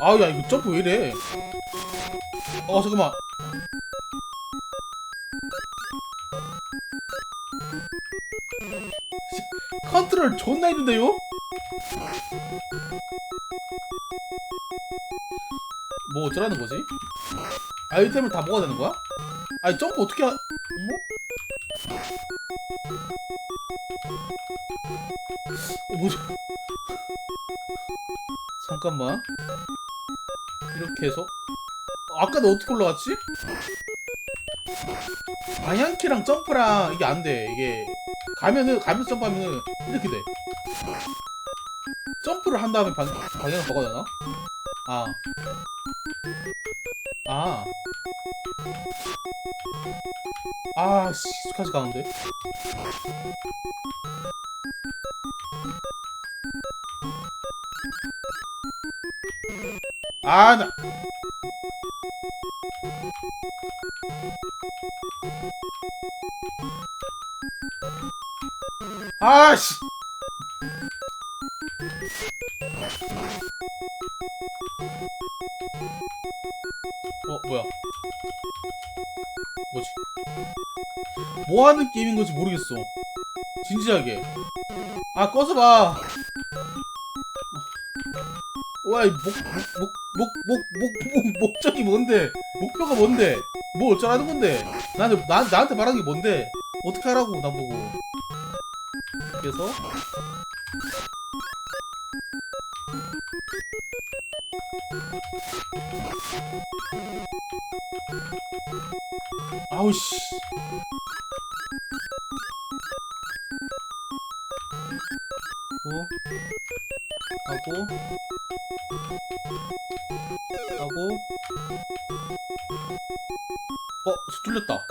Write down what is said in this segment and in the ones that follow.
아우 야 이거 점프 왜 이래 어 잠깐만 씨, 컨트롤 존나 힘든데요? 뭐 어쩌라는 거지? 아이템을 다 먹어야 되는 거야? 아니 점프 어떻게 하... 어머? 어, 뭐지? 잠깐만 이렇게 해서 어, 아까 너 어떻게 올라갔지? 방향키랑 점프랑 이게 안 돼 이게 가면은 가면서 점프하면은 이렇게 돼 점프를 한 다음에 방, 방향을 바꿔야 되나? 아 아. 아, 씨, 익숙하지 가는데? 아, 나. 아, 씨. 어, 뭐야? 뭐지? 뭐 하는 게임인 건지 모르겠어. 진지하게. 아, 꺼서 봐. 와, 이 목, 목, 목, 목, 목, 목, 목, 목적이 뭔데? 목표가 뭔데? 뭐 어쩌라는 건데? 나한테, 나, 나한테 말하는 게 뭔데? 어떻게 하라고, 나보고. 그래서, 아우, 씨. 어? 하고 하고 어? 저 뚫렸다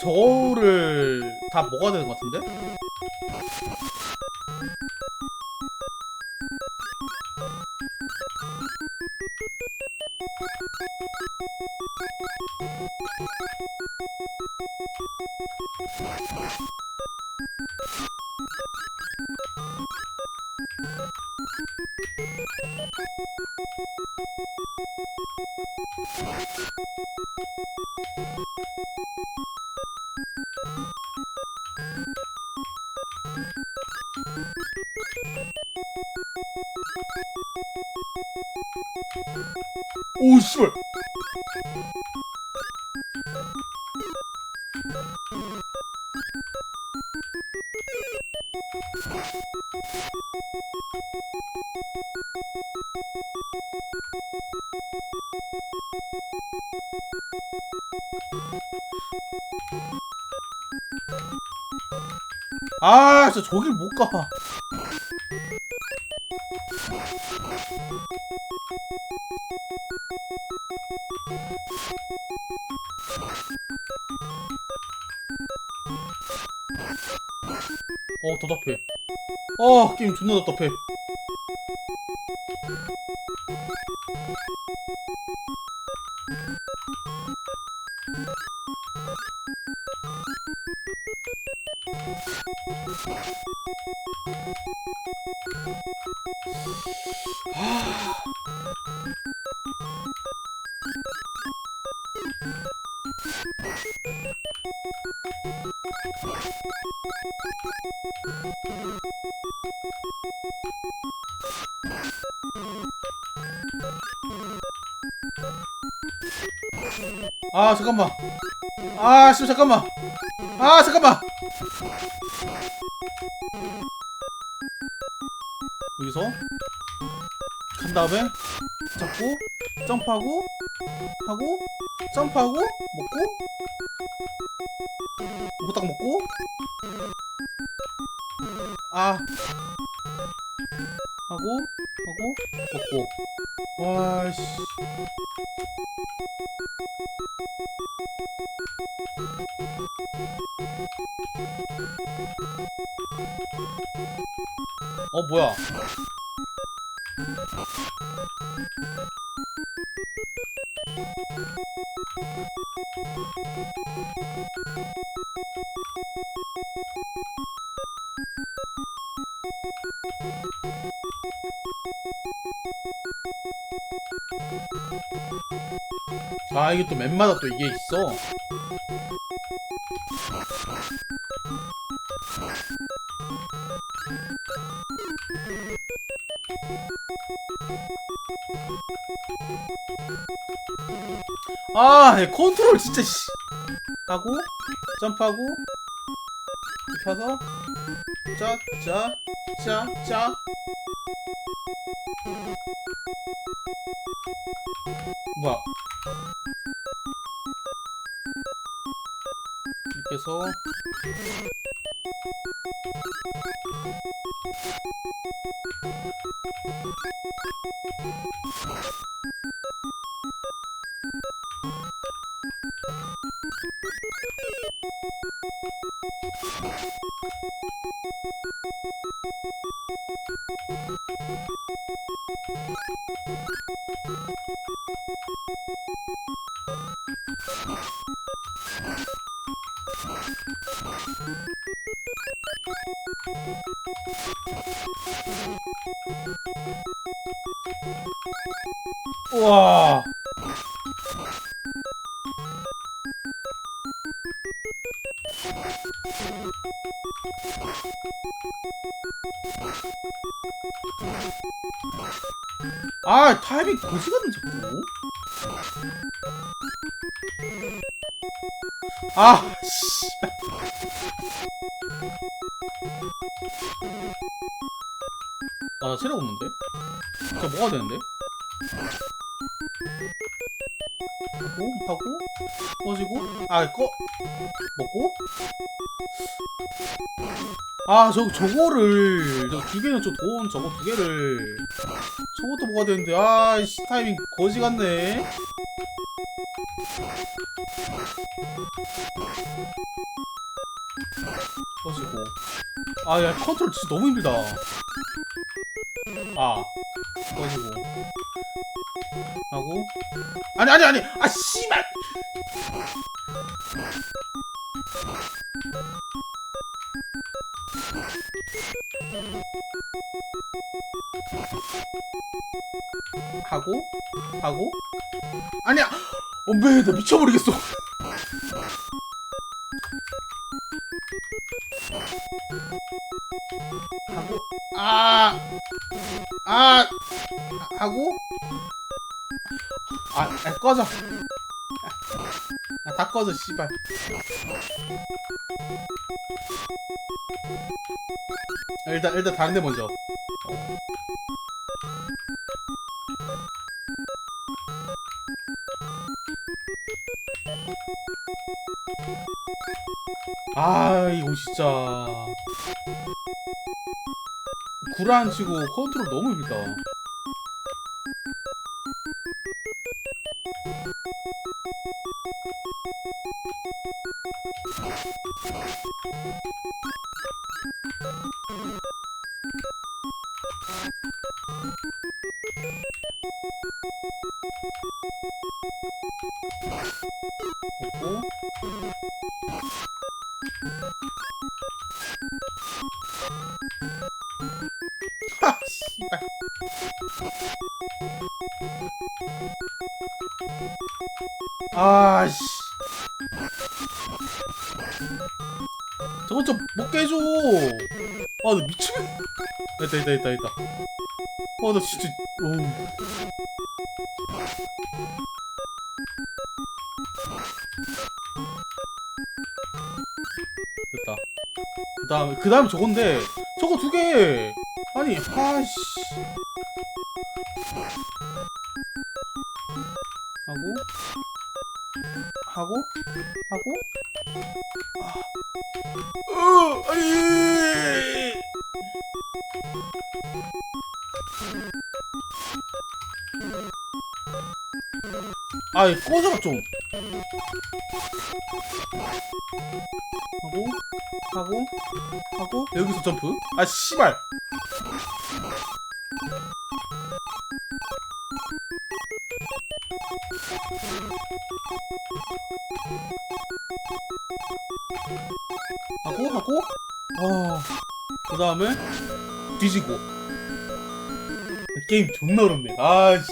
저거를 다 먹어야 되는 것 같은데? 오 씨발 아, 진짜 저길 못 가. 어, 답답해. 어, 게임 존나 답답해. 아, 잠깐만. 아, 씨, 잠깐만. 아, 잠깐만. 여기서 간 다음에 잡고 점프하고 하고 점프하고 먹고 이거 딱 먹고 아. 하고 하고 먹고. 와씨 어 뭐야? 아 이게 또 맵마다 또 이게 있어 아, 얘 컨트롤 진짜 씨. 하고 점프하고 펴서 짜짜짜짜 뭐야? 이렇게 해서 우 와. 아, 타이밍 거지 같네, 자꾸. 아, 씨. 아, 나 체력 없는데? 진짜 뭐가 되는데? 하고, 하고, 꺼지고, 아, 꺼, 먹고. 아, 저, 저거를, 저 두 개는 저 돈, 저거 두 개를. 저것도 뭐가 되는데, 아, 씨, 타이밍 거지 같네. 꺼지고. 아, 야, 컨트롤 진짜 너무 힘들다. 아, 꺼지고. 하고. 아니, 아니, 아니! 아, 씨발! 하고, 하고. 아니야! 엄매, 나 미쳐버리겠어. 하고, 아, 아, 하고, 아, 아 꺼져. 아, 다 꺼져, 씨발. 아, 일단, 일단 다른 데 먼저. 아, 이거 진짜. 구라 치고 컨트롤 너무 힘들다. 없고 하 씨발 아씨. 저건 좀못 깨줘. 아나 미치겠 됐다 됐다 됐다 됐다. 아나 진짜 어우 됐다. 그 다음에 그 다음에 저건데 저거 두 개. 아니 아씨. 하고 하고 하고 아. 어, 아니. 아이 꺼져라 좀 하고 하고 하고. 여기서 점프. 아 씨발. 하고 하고. 어그 다음에 뒤지고. 게임 존나 어렵네. 아씨